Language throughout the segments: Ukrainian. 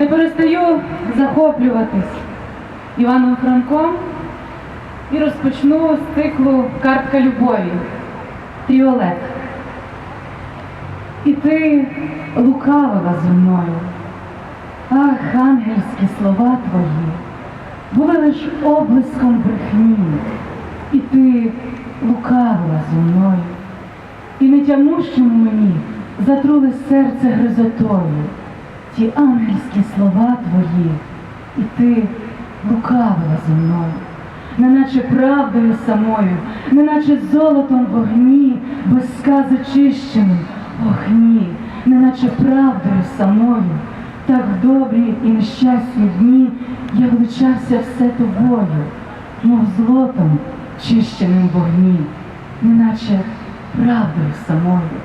не перестаю захоплюватись Іваном Франком і розпочну з циклу Картка любові Тріолет. І ти лукавила зі мною. Ах, ангельські слова твої, були лиш облиском брехні, і ти лукавила зі мною, і нетямущому мені затрули серце гризотою, ті ангельські слова твої, і ти лукавила зі мною, неначе правдою самою, неначе золотом в огні, без скази чищеним, ох ні, неначе правдою самою. Так в добрі і нещасні дні я влучався все тобою, мов злотом чищеним в огні, неначе правдою самою.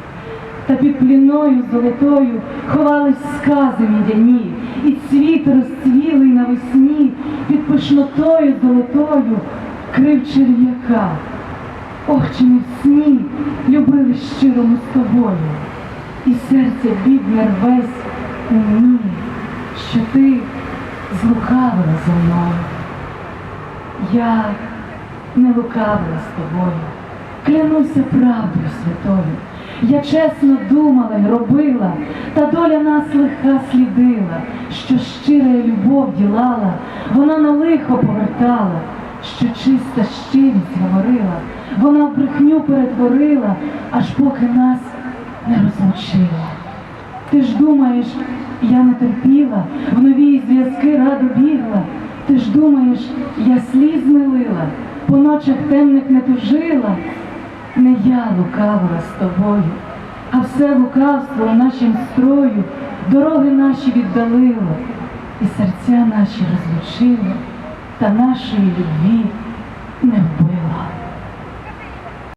Пліною золотою ховались скази мідяні, і цвіт розцвілий навесні, під пишнотою золотою крив черв'яка. Ох, чи не в сні любили щиро ми з тобою, і серце бідне рвесь у мені, що ти злукавила зі мною. Я не лукавила з тобою, клянуся правдою святою. Я чесно думала й робила, та доля нас лиха слідила, що щира любов ділала, вона на лихо повертала, що чиста щирість говорила, вона в брехню перетворила, аж поки нас не розлучила. Ти ж думаєш, я не терпіла, в нові зв'язки радо бігла. Ти ж думаєш, я сліз не по ночах темних не тужила. Не я лукавила з тобою, а все лукавство у нашім строю. Дороги наші віддалило, і серця наші розлучило, та нашої любві